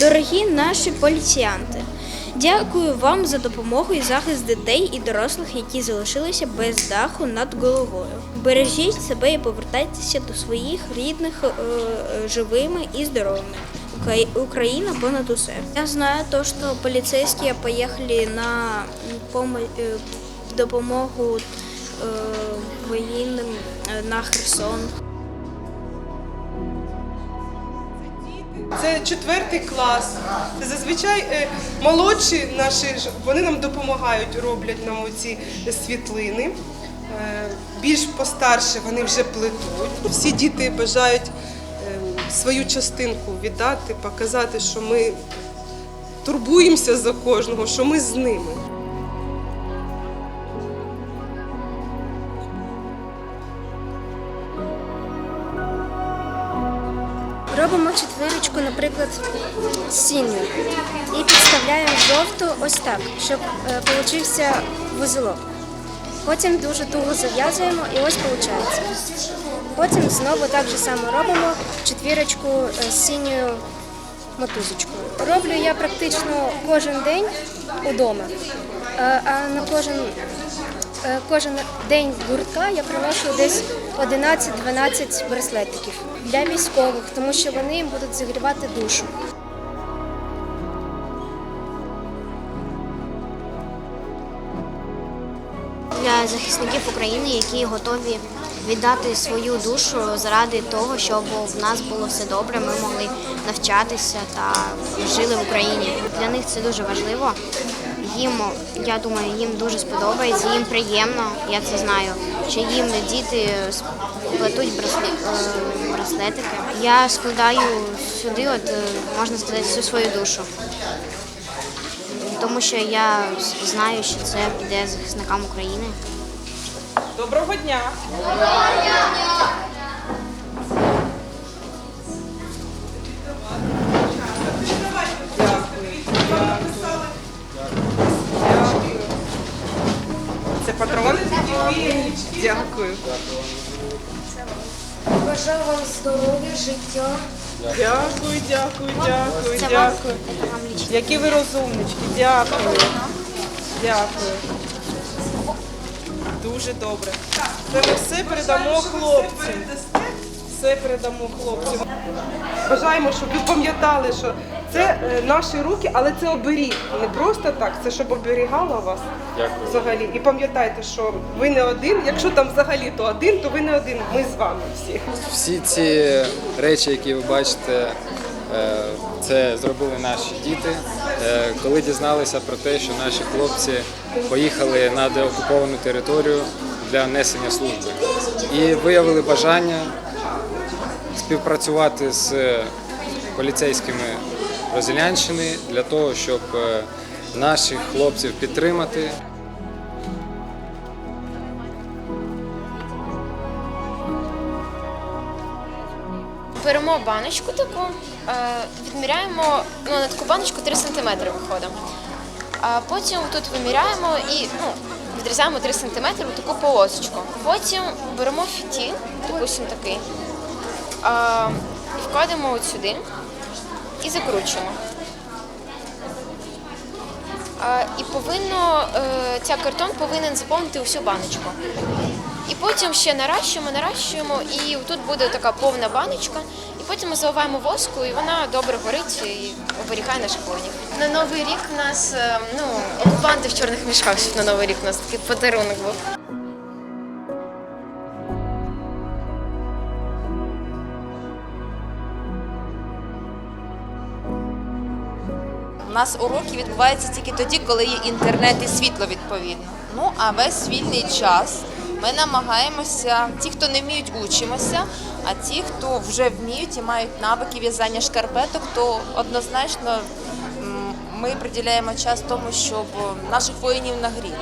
Дорогі наші поліціянти, дякую вам за допомогу і захист дітей і дорослих, які залишилися без даху над головою. Бережіть себе і повертайтеся до своїх рідних е, е, живими і здоровими. Укра- Украина понад усе. Я знаю то, что полицейские поехали на помо- э, допомогу э, военным э, на Херсон. Це четвертий клас. Зазвичай е, молодші наші вони нам допомагають, роблять нам оці світлини. Е, Більш постарші вони вже плетуть. Всі діти бажають е, свою частинку віддати, показати, що ми турбуємося за кожного, що ми з ними. Робимо четвірочку, наприклад, з сінню. І підставляємо жовту ось так, щоб е, получився вузелок. Потім дуже туго зав'язуємо і ось виходить. Потім знову так же само робимо четвірочку е, з синьою мотузочкою. Роблю я практично кожен день удома, Е, а на кожен, е, кожен день гуртка я приношу десь 11-12 браслетиків для військових, тому що вони їм будуть зігрівати душу. для захисників України, які готові віддати свою душу заради того, щоб в нас було все добре, ми могли навчатися та жили в Україні. Для них це дуже важливо. Їм, я думаю, їм дуже сподобається, їм приємно, я це знаю, що їм діти плетуть е, браслетики. Я складаю сюди, от е, можна сказати, всю свою душу. Тому що я знаю, що це піде захисникам України. Доброго дня! Це патрони? Дякую. Бажаю вам здоров'я, життя. Дякую, дякую, дякую, дякую. Які ви розумнички, дякую. Дякую. Дуже добре. Це ми все передамо хлопцям. Все передамо хлопцям. Бажаємо, щоб ви пам'ятали, що це е, наші руки, але це оберіг. Не просто так, це щоб оберігало вас взагалі. І пам'ятайте, що ви не один. Якщо там взагалі то один, то ви не один. Ми з вами всі. Всі ці речі, які ви бачите, е, це зробили наші діти, е, коли дізналися про те, що наші хлопці поїхали на деокуповану територію для несення служби. І виявили бажання співпрацювати з поліцейськими Розілянщини для того, щоб е, наших хлопців підтримати. Беремо баночку таку, е, відміряємо ну, на таку баночку 3 см виходить. А потім тут виміряємо і ну, відрізаємо 3 см таку полосочку. Потім беремо фітіль, допустим, такий, і вкладемо от сюди і закручуємо. І повинно, е, ця картон повинен заповнити усю баночку. І потім ще наращуємо, наращуємо, і тут буде така повна баночка. І потім ми заливаємо воску, і вона добре горить і оберігає наших воїнів. На новий рік у нас е, ну, окупанти в чорних мішках, щоб на новий рік у нас такий подарунок був. У нас уроки відбуваються тільки тоді, коли є інтернет і світло відповідно. Ну а весь вільний час ми намагаємося, ті, хто не вміють, учимося, а ті, хто вже вміють і мають навики в'язання шкарпеток, то однозначно ми приділяємо час тому, щоб наших воїнів нагріти.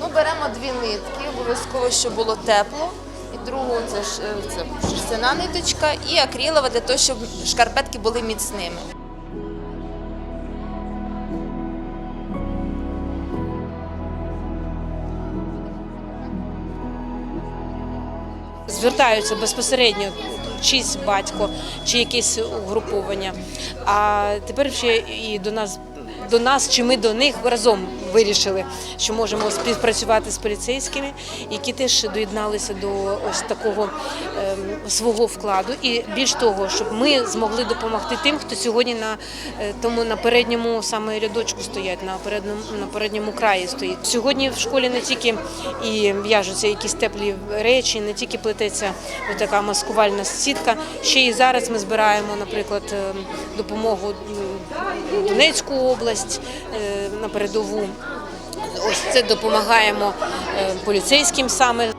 Ну, беремо дві нитки, обов'язково, щоб було тепло. І другу це, ж- це шерстяна ниточка і акрилова для того, щоб шкарпетки були міцними. Звертаються безпосередньо чийсь батько чи якесь угруповання. А тепер ще і до нас. До нас чи ми до них разом вирішили, що можемо співпрацювати з поліцейськими, які теж доєдналися до ось такого ем, свого вкладу. І більш того, щоб ми змогли допомогти тим, хто сьогодні на е, тому на передньому саме рядочку стоять, на передньому на передньому краї стоїть. Сьогодні в школі не тільки і в'яжуться якісь теплі речі, не тільки плететься така маскувальна сітка. Ще і зараз ми збираємо, наприклад, е, допомогу Донецьку область е, на передову. Ось це допомагаємо е, поліцейським саме.